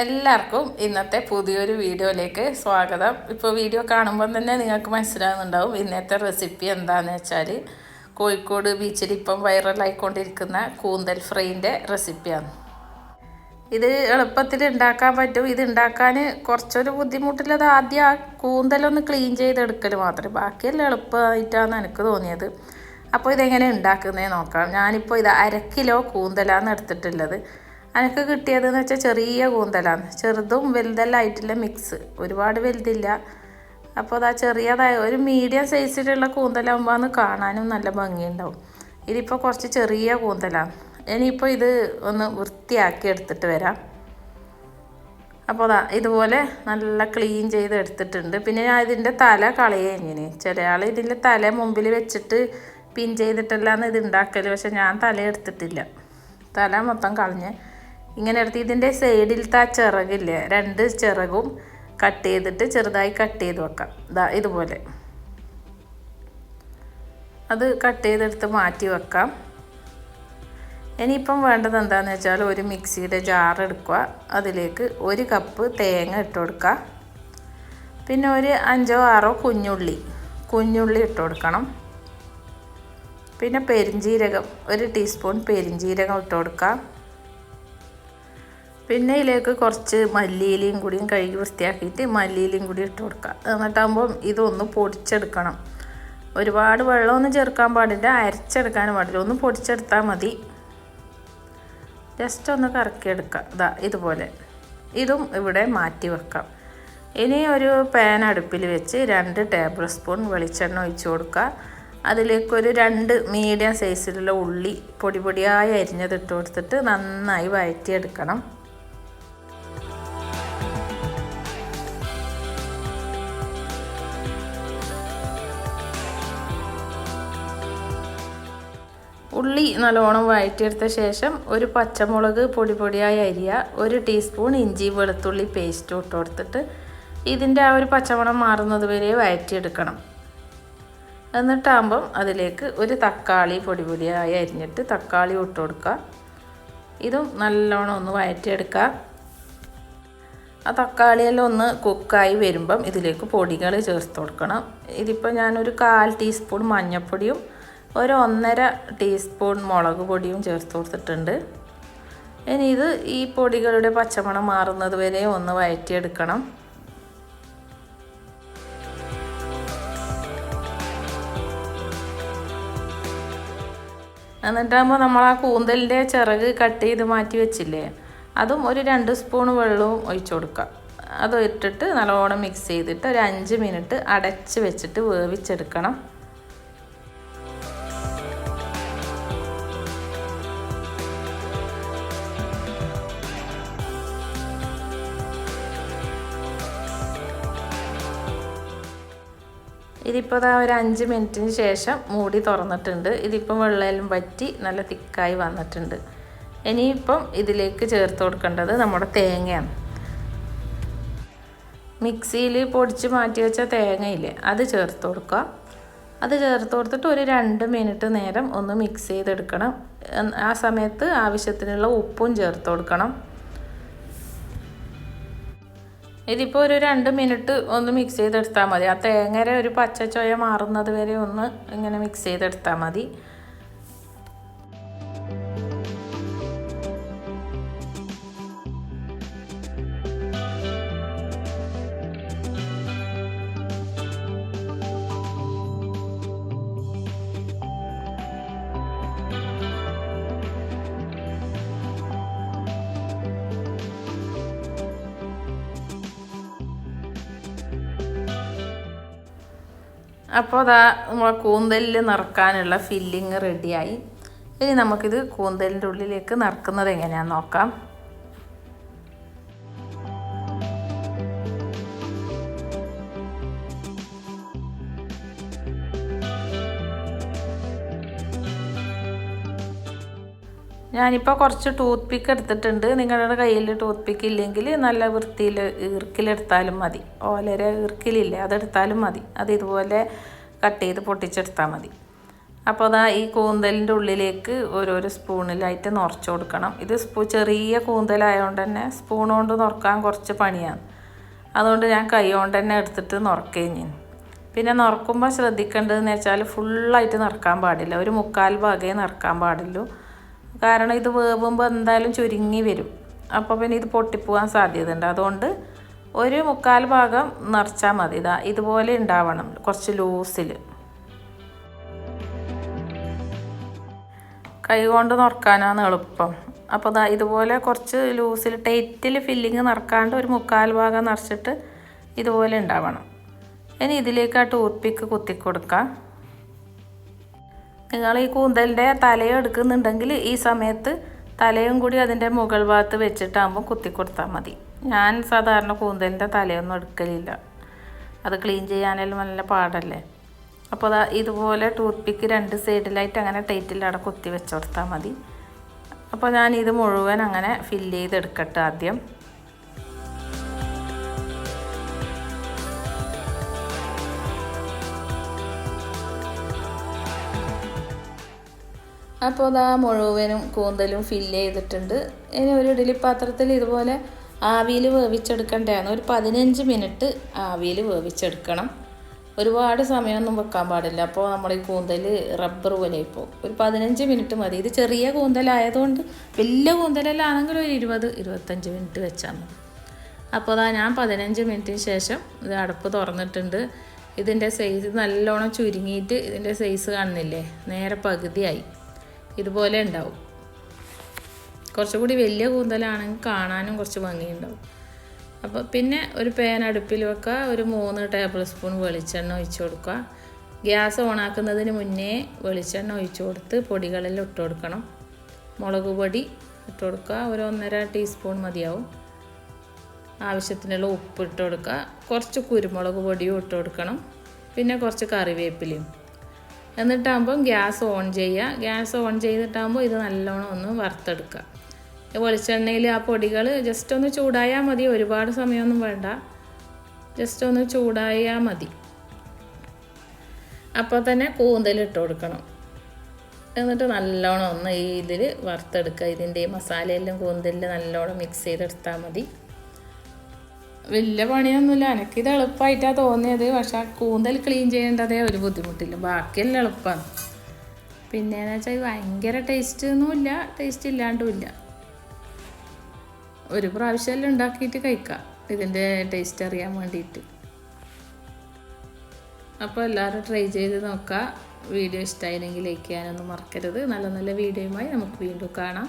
എല്ലാവർക്കും ഇന്നത്തെ പുതിയൊരു വീഡിയോയിലേക്ക് സ്വാഗതം. ഇപ്പോൾ വീഡിയോ കാണുമ്പോൾ തന്നെ നിങ്ങൾക്ക് മനസ്സിലാകുന്നുണ്ടാവും ഇന്നത്തെ റെസിപ്പി എന്താണെന്ന് വെച്ചാൽ കോഴിക്കോട് ബീച്ചിൽ ഇപ്പം വൈറലായിക്കൊണ്ടിരിക്കുന്ന കൂന്തൽ ഫ്രൈന്റെ റെസിപ്പിയാണ്. ഇത് എളുപ്പത്തിൽ ഉണ്ടാക്കാൻ പറ്റും. ഇത് ഉണ്ടാക്കാൻ കുറച്ചൊരു ബുദ്ധിമുട്ടുള്ളത് ആദ്യം ആ കൂന്തലൊന്ന് ക്ലീൻ ചെയ്തെടുക്കൽ മാത്രമേ ബാക്കിയെല്ലാം എളുപ്പമായിട്ടാണ് എനിക്ക് തോന്നിയത്. അപ്പോൾ ഇതെങ്ങനെ ഉണ്ടാക്കുന്നതെന്ന് നോക്കാം. ഞാനിപ്പോൾ ഇത് അര കിലോ കൂന്തലാണ് എടുത്തിട്ടുള്ളത്. എനിക്ക് കിട്ടിയതെന്ന് വെച്ചാൽ ചെറിയ കൂന്തലാണ്. ചെറുതും വലുതെല്ലാം ആയിട്ടില്ല മിക്സ് ഒരുപാട് വലുതില്ല. അപ്പോൾ അതാ ചെറിയതായ ഒരു മീഡിയം സൈസിലുള്ള കൂന്തലാകുമ്പോൾ അന്ന് കാണാനും നല്ല ഭംഗിയുണ്ടാവും. ഇതിപ്പോൾ കുറച്ച് ചെറിയ കൂന്തലാണ്. ഇനിയിപ്പോൾ ഇത് ഒന്ന് വൃത്തിയാക്കി എടുത്തിട്ട് വരാം. അപ്പോൾ അതാ ഇതുപോലെ നല്ല ക്ലീൻ ചെയ്ത് എടുത്തിട്ടുണ്ട്. പിന്നെ ഞാൻ ഇതിന്റെ തല എങ്ങനെ ചില ആൾ ഇതിന്റെ തല മുമ്പിൽ വെച്ചിട്ട് പിൻ ചെയ്തിട്ടല്ലാന്ന് ഇത് ഉണ്ടാക്കൽ പക്ഷെ ഞാൻ തല എടുത്തിട്ടില്ല. തല മൊത്തം കളഞ്ഞ് ഇങ്ങനെ എടുത്ത് ഇതിന്റെ സൈഡിലത്തെ ആ ചിറകില്ലേ രണ്ട് ചിറകും കട്ട് ചെയ്തിട്ട് ചെറുതായി കട്ട് ചെയ്ത് വെക്കാം. ഇതാ ഇതുപോലെ. അത് കട്ട് ചെയ്തെടുത്ത് മാറ്റി വെക്കാം. ഇനിയിപ്പം വേണ്ടത് എന്താണെന്ന് വെച്ചാൽ ഒരു മിക്സിയുടെ ജാർ എടുക്കുക. അതിലേക്ക് ഒരു കപ്പ് തേങ്ങ ഇട്ട് കൊടുക്കുക. പിന്നെ ഒരു അഞ്ചോ ആറോ കുഞ്ഞുള്ളി കുഞ്ഞുള്ളി ഇട്ട് കൊടുക്കണം. പിന്നെ പെരിഞ്ജീരകം ഒരു ടീസ്പൂൺ പെരിഞ്ജീരകം ഇട്ട് കൊടുക്കുക. പിന്നെ ഇതിലേക്ക് കുറച്ച് മല്ലിയിലയും കൂടിയും കഴുകി വൃത്തിയാക്കിയിട്ട് മല്ലിയിലയും കൂടി ഇട്ട് കൊടുക്കുക. എന്നിട്ടാകുമ്പോൾ ഇതൊന്ന് പൊടിച്ചെടുക്കണം. ഒരുപാട് വെള്ളമൊന്നും ചേർക്കാൻ പാടില്ല. അരച്ചെടുക്കാൻ പാടില്ല. ഒന്ന് പൊടിച്ചെടുത്താൽ മതി. ജസ്റ്റ് ഒന്ന് കറക്കിയെടുക്കുക. ഇതാ ഇതുപോലെ. ഇതും ഇവിടെ മാറ്റി വെക്കാം. ഇനി ഒരു പാൻ അടുപ്പിൽ വെച്ച് രണ്ട് ടേബിൾ സ്പൂൺ വെളിച്ചെണ്ണ ഒഴിച്ചു കൊടുക്കുക. അതിലേക്കൊരു രണ്ട് മീഡിയം സൈസിലുള്ള ഉള്ളി പൊടി പൊടിയായി അരിഞ്ഞത് ഇട്ട് കൊടുത്തിട്ട് നന്നായി വഴറ്റിയെടുക്കണം. ഉള്ളി നല്ലോണം വഴറ്റിയെടുത്ത ശേഷം ഒരു പച്ചമുളക് പൊടി പൊടിയായി അരിയ ഒരു ടീസ്പൂൺ ഇഞ്ചി വെളുത്തുള്ളി പേസ്റ്റ് ഇട്ട് കൊടുത്തിട്ട് ഇതിന്റെ ആ ഒരു പച്ചമണം മാറുന്നത് വരെ വഴറ്റിയെടുക്കണം. എന്നിട്ടാകുമ്പം അതിലേക്ക് ഒരു തക്കാളി പൊടി പൊടിയായി അരിഞ്ഞിട്ട് തക്കാളി ഇട്ട് കൊടുക്കുക. ഇതും നല്ലോണം ഒന്ന് വഴറ്റിയെടുക്കുക. ആ തക്കാളിയെല്ലാം ഒന്ന് കുക്കായി വരുമ്പം ഇതിലേക്ക് പൊടികൾ ചേർത്ത് കൊടുക്കണം. ഇതിപ്പോൾ ഞാനൊരു കാൽ ടീസ്പൂൺ മഞ്ഞൾപ്പൊടിയും ഒരു ഒന്നര ടീസ്പൂൺ മുളക് പൊടിയും ചേർത്ത് കൊടുത്തിട്ടുണ്ട്. ഇനി ഇത് ഈ പൊടികളുടെ പച്ചമണം മാറുന്നത് വരെ ഒന്ന് വഴറ്റിയെടുക്കണം. എന്നിട്ടാകുമ്പോൾ നമ്മൾ ആ കൂന്തലിന്റെ ചിറക് കട്ട് ചെയ്ത് മാറ്റി വെച്ചില്ലേ അതും ഒരു രണ്ട് സ്പൂൺ വെള്ളവും ഒഴിച്ചു കൊടുക്കുക. അത് ഇട്ടിട്ട് നല്ലോണം മിക്സ് ചെയ്തിട്ട് ഒരു അഞ്ച് മിനിറ്റ് അടച്ച് വെച്ചിട്ട് വേവിച്ചെടുക്കണം. ഇതിപ്പോൾ ഇതാ ഒരു അഞ്ച് മിനിറ്റിന് ശേഷം മൂടി തുറന്നിട്ടുണ്ട്. ഇതിപ്പം വെള്ളയിലും വറ്റി നല്ല തിക്കായി വന്നിട്ടുണ്ട്. ഇനിയിപ്പം ഇതിലേക്ക് ചേർത്ത് കൊടുക്കേണ്ടത് നമ്മുടെ തേങ്ങയാണ്. മിക്സിയിൽ പൊടിച്ച് മാറ്റി വെച്ച തേങ്ങയില്ലേ അത് ചേർത്ത് കൊടുക്കുക. അത് ചേർത്ത് കൊടുത്തിട്ട് ഒരു രണ്ട് മിനിറ്റ് നേരം ഒന്ന് മിക്സ് ചെയ്തെടുക്കണം. ആ സമയത്ത് ആവശ്യത്തിനുള്ള ഉപ്പും ചേർത്ത് കൊടുക്കണം. ഇതിപ്പോൾ ഒരു രണ്ട് മിനിറ്റ് ഒന്ന് മിക്സ് ചെയ്തെടുത്താൽ മതി. ആ തേങ്ങര ഒരു പച്ച മാറുന്നത് വരെ ഒന്ന് ഇങ്ങനെ മിക്സ് ചെയ്തെടുത്താൽ മതി. അപ്പോൾ അതാ നമ്മളെ കൂന്തലിൽ നിറക്കാനുള്ള ഫില്ലിങ് റെഡിയായി ഇനി നമുക്കിത് കൂന്തലിന്റെ ഉള്ളിലേക്ക് നിറക്കുന്നത് എങ്ങനെയാണെന്ന് നോക്കാം. ഞാനിപ്പോൾ കുറച്ച് ടൂത്ത് പിക്ക് എടുത്തിട്ടുണ്ട്. നിങ്ങളുടെ കയ്യിൽ ടൂത്ത് പിക്ക് ഇല്ലെങ്കിൽ നല്ല വൃത്തിയിൽ ഈർക്കിലെടുത്താലും മതി. ഓലര ഈർക്കിലില്ലേ അതെടുത്താലും മതി. അത് ഇതുപോലെ കട്ട് ചെയ്ത് പൊട്ടിച്ചെടുത്താൽ മതി. അപ്പോൾ അതാ ഈ കൂന്തലിന്റെ ഉള്ളിലേക്ക് ഓരോരോ സ്പൂണിലായിട്ട് നിറച്ച് കൊടുക്കണം. ഇത് സ്പൂ ചെറിയ കൂന്തലായതുകൊണ്ട് തന്നെ സ്പൂൺ കൊണ്ട് നുറക്കാൻ കുറച്ച് പണിയാണ്. അതുകൊണ്ട് ഞാൻ കൈ കൊണ്ട് തന്നെ എടുത്തിട്ട് നുറക്കുകയും ചെയ്യും പിന്നെ നിറക്കുമ്പോൾ ശ്രദ്ധിക്കേണ്ടതെന്ന് വെച്ചാൽ ഫുള്ളായിട്ട് നിറക്കാൻ പാടില്ല. ഒരു മുക്കാൽ ഭാഗമേ നിറക്കാൻ പാടുള്ളൂ. കാരണം ഇത് വേവുമ്പോൾ എന്തായാലും ചുരുങ്ങി വരും. അപ്പോൾ പിന്നെ ഇത് പൊട്ടിപ്പോകാൻ സാധ്യതയുണ്ട്. അതുകൊണ്ട് ഒരു മുക്കാൽ ഭാഗം നിറച്ചാൽ മതി. ഇതാ ഇതുപോലെ ഉണ്ടാവണം കുറച്ച് ലൂസിൽ കൈ കൊണ്ട് നിറക്കാനാണ് എളുപ്പം. അപ്പോൾ ഇതാ ഇതുപോലെ കുറച്ച് ലൂസിൽ ടൈറ്റിൽ ഫില്ലിങ് നിറക്കാണ്ട് ഒരു മുക്കാൽ ഭാഗം നിറച്ചിട്ട് ഇതുപോലെ ഉണ്ടാവണം. ഇനി ഇതിലേക്ക് ആ ടൂത്ത് പിക്ക് കുത്തി കൊടുക്കാം നിങ്ങൾ ഈ കൂന്തലിന്റെ തലയും എടുക്കുന്നുണ്ടെങ്കിൽ ഈ സമയത്ത് തലയും കൂടി അതിന്റെ മുകൾ ഭാഗത്ത് വെച്ചിട്ടാകുമ്പോൾ കുത്തി കൊടുത്താൽ മതി. ഞാൻ സാധാരണ കൂന്തലിന്റെ തലയൊന്നും എടുക്കലില്ല. അത് ക്ലീൻ ചെയ്യാനെല്ലാം നല്ല പാടല്ലേ? അപ്പോൾ അതാ ഇതുപോലെ ടൂത്ത് പിക്ക് രണ്ട് സൈഡിലായിട്ട് അങ്ങനെ ടൈറ്റിലവിടെ കുത്തി വെച്ച് കൊടുത്താൽ മതി. അപ്പോൾ ഞാൻ ഇത് മുഴുവൻ അങ്ങനെ ഫില്ല് ചെയ്തെടുക്കട്ടെ ആദ്യം. അപ്പോൾ അതാ മുഴുവനും കൂന്തലും ഫില്ല് ചെയ്തിട്ടുണ്ട്. ഇനി ഒരു ഇഡലി പാത്രത്തിൽ ഇതുപോലെ ആവിയിൽ വേവിച്ചെടുക്കേണ്ടതാണ് ഒരു പതിനഞ്ച് മിനിറ്റ് ആവിയിൽ വേവിച്ചെടുക്കണം. ഒരുപാട് സമയമൊന്നും വെക്കാൻ പാടില്ല. അപ്പോൾ നമ്മൾ ഈ കൂന്തൽ റബ്ബർ പോലെ ഇപ്പോൾ ഒരു പതിനഞ്ച് മിനിറ്റ് മതി. ഇത് ചെറിയ കൂന്തലായതുകൊണ്ട് വലിയ കൂന്തലല്ലാണെങ്കിൽ ഒരു ഇരുപത് ഇരുപത്തഞ്ച് മിനിറ്റ് വെച്ചാൽ മതി. അപ്പോൾ അതാ ഞാൻ പതിനഞ്ച് മിനിറ്റിന് ശേഷം ഇത് അടുപ്പ് തുറന്നിട്ടുണ്ട്. ഇതിന്റെ സൈസ് നല്ലോണം ചുരുങ്ങിയിട്ട് ഇതിന്റെ സൈസ് കാണുന്നില്ലേ? നേരെ പകുതിയായി. ഇതുപോലെ ഉണ്ടാവും. കുറച്ചുകൂടി വലിയ കൂന്തലാണെങ്കിൽ കാണാനും കുറച്ച് ഭംഗിയുണ്ടാവും. അപ്പോൾ പിന്നെ ഒരു പാൻ അടുപ്പിൽ വെക്കുക ഒരു മൂന്ന് ടേബിൾ സ്പൂൺ വെളിച്ചെണ്ണ ഒഴിച്ചു കൊടുക്കുക. ഗ്യാസ് ഓണാക്കുന്നതിന് മുന്നേ വെളിച്ചെണ്ണ ഒഴിച്ചു കൊടുത്ത് പൊടികളെല്ലാം ഇട്ട് കൊടുക്കണം. മുളക് പൊടി ഇട്ട് കൊടുക്കുക ഒരു ഒന്നര ടീസ്പൂൺ മതിയാവും. ആവശ്യത്തിനുള്ള ഉപ്പ് ഇട്ട് കൊടുക്കുക. കുറച്ച് കുരുമുളക് പൊടിയും ഇട്ട് കൊടുക്കണം. പിന്നെ കുറച്ച് കറിവേപ്പിലയും. എന്നിട്ടാകുമ്പം ഗ്യാസ് ഓൺ ചെയ്യുക. ഗ്യാസ് ഓൺ ചെയ്തിട്ടാകുമ്പോൾ ഇത് നല്ലോണം ഒന്ന് വറുത്തെടുക്കുക. വെളിച്ചെണ്ണയിൽ ആ പൊടികൾ ജസ്റ്റ് ഒന്ന് ചൂടായാൽ മതി. ഒരുപാട് സമയമൊന്നും വേണ്ട. ജസ്റ്റ് ഒന്ന് ചൂടായാൽ മതി. അപ്പോൾ തന്നെ കൂന്തൽ ഇട്ട് കൊടുക്കണം. എന്നിട്ട് നല്ലോണം ഒന്ന് ഈ ഇതിൽ വറുത്തെടുക്കുക. ഇതിന്റെ മസാലയെല്ലാം കൂന്തലിൽ നല്ലോണം മിക്സ് ചെയ്തെടുത്താൽ മതി. വലിയ പണിയൊന്നുമില്ല. എനിക്ക് ഇത് എളുപ്പമായിട്ടാണ് തോന്നിയത്. പക്ഷെ ആ കൂന്തൽ ക്ലീൻ ചെയ്യേണ്ടതേ ഒരു ബുദ്ധിമുട്ടില്ല. ബാക്കിയെല്ലാം എളുപ്പമാണ് പിന്നെയെന്ന് വെച്ചാൽ ഭയങ്കര ടേസ്റ്റ് ഒന്നുമില്ല. ടേസ്റ്റ് ഇല്ലാണ്ടുമില്ല. ഒരു പ്രാവശ്യമെല്ലാം ഉണ്ടാക്കിയിട്ട് കഴിക്കാം. ഇതിന്റെ ടേസ്റ്റ് അറിയാൻ വേണ്ടിയിട്ട്. അപ്പോൾ എല്ലാവരും ട്രൈ ചെയ്ത് നോക്കുക വീഡിയോ ഇഷ്ടമായിരുന്നെങ്കിൽ ലൈക്ക് ചെയ്യാനൊന്നും മറക്കരുത്. നല്ല നല്ല വീഡിയോയുമായി നമുക്ക് വീണ്ടും കാണാം.